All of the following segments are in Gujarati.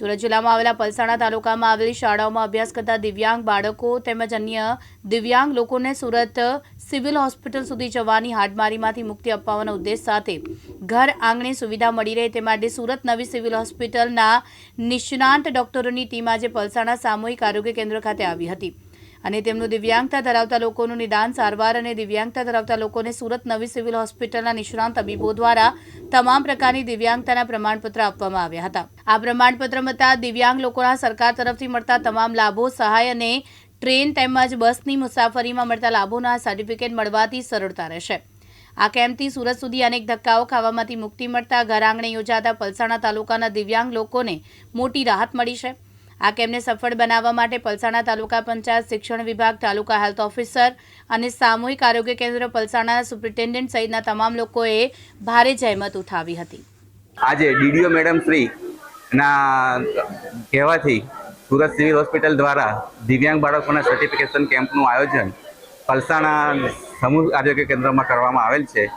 સુરત જિલ્લામાં આવેલા પલસાણા તાલુકામાં આવેલી શાળાઓમાં અભ્યાસ કરતા દિવ્યાંગ બાળકો તેમજ અન્ય દિવ્યાંગ લોકોને સુરત સિવિલ હોસ્પિટલ સુધી જવાની હાડમારીમાંથી મુક્તિ અપાવવાના ઉદ્દેશ સાથે ઘર આંગણે સુવિધા મળી રહે તે માટે સુરત નવી સિવિલ હોસ્પિટલના નિષ્ણાંત ડોક્ટરોની ટીમ આજે પલસાણા સામૂહિક આરોગ્ય કેન્દ્ર ખાતે આવી હતી. અને તેમનું દિવ્યાંગતા ધરાવતા લોકોનું નિદાન સારવાર અને દિવ્યાંગતા ધરાવતા લોકોને સુરત નવી સિવિલ હોસ્પિટલના નિષ્ણાંત તબીબો દ્વારા તમામ પ્રકારની દિવ્યાંગતાના પ્રમાણપત્ર આપવામાં આવ્યા હતા. આ પ્રમાણપત્ર મળતા દિવ્યાંગ લોકોના સરકાર તરફથી મળતા તમામ લાભો, સહાય અને ટ્રેન તેમજ બસની મુસાફરીમાં મળતા લાભોના સર્ટિફિકેટ મળવાથી સરળતા રહેશે. આ કેમ્પથી સુરત સુધી અનેક ધક્કાઓ ખાવામાંથી મુક્તિ મળતા ઘર આંગણે યોજાતા પલસાણા તાલુકાના દિવ્યાંગ લોકોને મોટી રાહત મળી છે. આ કેમ્પને સફળ બનાવવા માટે પલસાણા તાલુકા પંચાયત શિક્ષણ વિભાગ, તાલુકા હેલ્થ ઓફિસર અને સામૂહિક આરોગ્ય કેન્દ્ર પલસાણા સુપ્રિન્ટેન્ડન્ટ સહિતના તમામ લોકોએ ભારે જહેમત ઉઠાવી હતી. આજે ડીડીઓ મેડમ શ્રી ના કહેવાથી સુરત સિવિલ હોસ્પિટલ દ્વારા દિવ્યાંગ બાળકોના સર્ટિફિકેશન કેમ્પનું આયોજન પલસાણા સમૂહ આરોગ્ય કેન્દ્રમાં કરવામાં આવેલ છે.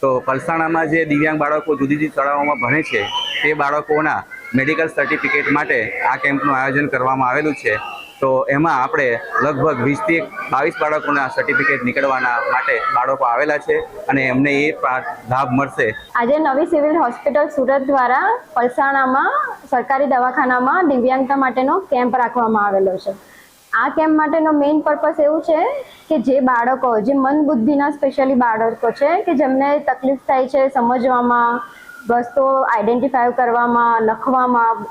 તો પલસાણામાં જે દિવ્યાંગ બાળકો જુદી જુદી શાળાઓમાં ભણે છે, તે બાળકોના મેડિકલ સર્ટિફિકેટ માટે આ કેમ્પનું આયોજન કરવામાં આવેલું છે. તો એમાં આપણે લગભગ વીસથી બાવીસ બાળકોના સર્ટિફિકેટ નીકળવાના માટે બાળકો આવેલા છે અને એમને એ લાભ મળશે. આજે નવી સિવિલ હોસ્પિટલ સુરત દ્વારા પલસાણામાં સરકારી દવાખાનામાં દિવ્યાંગતા માટેનો કેમ્પ રાખવામાં આવેલો છે. આ કેમ્પ માટેનો મેઇન પર્પસ એવું છે કે જે બાળકો, જે મન બુદ્ધિના સ્પેશિયલી બાળકો છે કે જેમને તકલીફ થાય છે સમજવામાં વસ્તુઓ આઈડેન્ટિફાય કરવામાં, લખવામાં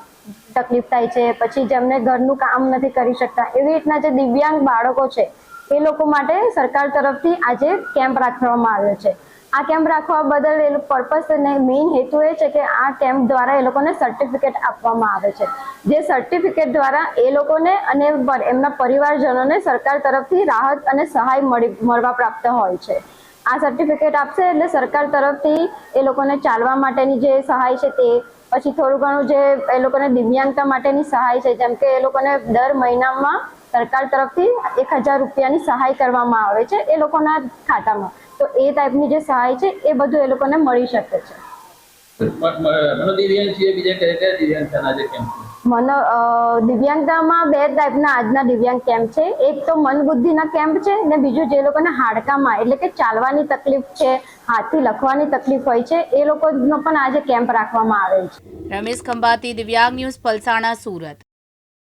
તકલીફ થાય છે. પછી જેમને ઘરનું કામ નથી કરી શકતા, એવી રીતના જે દિવ્યાંગ બાળકો છે, એ લોકો માટે સરકાર તરફથી આજે કેમ્પ રાખવામાં આવ્યો છે. આ કેમ્પ રાખવા બદલ એ પર્પસ અને મેઇન હેતુ એ છે કે આ કેમ્પ દ્વારા એ લોકોને સર્ટિફિકેટ આપવામાં આવે છે. જે સર્ટિફિકેટ દ્વારા એ લોકોને અને એમના પરિવારજનોને સરકાર તરફથી રાહત અને સહાય મળી, મળવા પ્રાપ્ત હોય છે. આ સર્ટિફિકેટ આપશે એટલે સરકાર તરફથી એ લોકોને ચાલવા માટેની જે સહાય છે તે, પછી થોડું ઘણું જે એ લોકોને દિવ્યાંગતા માટેની સહાય છે, જેમ કે એ લોકોને દર મહિનામાં સરકાર તરફથી એક હજાર રૂપિયાની સહાય કરવામાં આવે છે એ લોકોના ખાતામાં. તો એ ટાઈપની જે સહાય છે એ બધું એ લોકોને મળી શકે છે. મનો દિવ્યાંગતામાં બે ટાઈપના આજના દિવ્યાંગ કેમ્પ છે. એક તો મનબુદ્ધિના કેમ્પ છે ને બીજું જે લોકોને હાડકામાં એટલે કે ચાલવાની તકલીફ છે હાથથી લખવાની તકલીફ હોય છે એ લોકોનો પણ આજે કેમ્પ રાખવામાં આવેલ છે. રમેશ ખંભાતી દિવ્યાંગ ન્યૂઝ પલસાણા સુરત.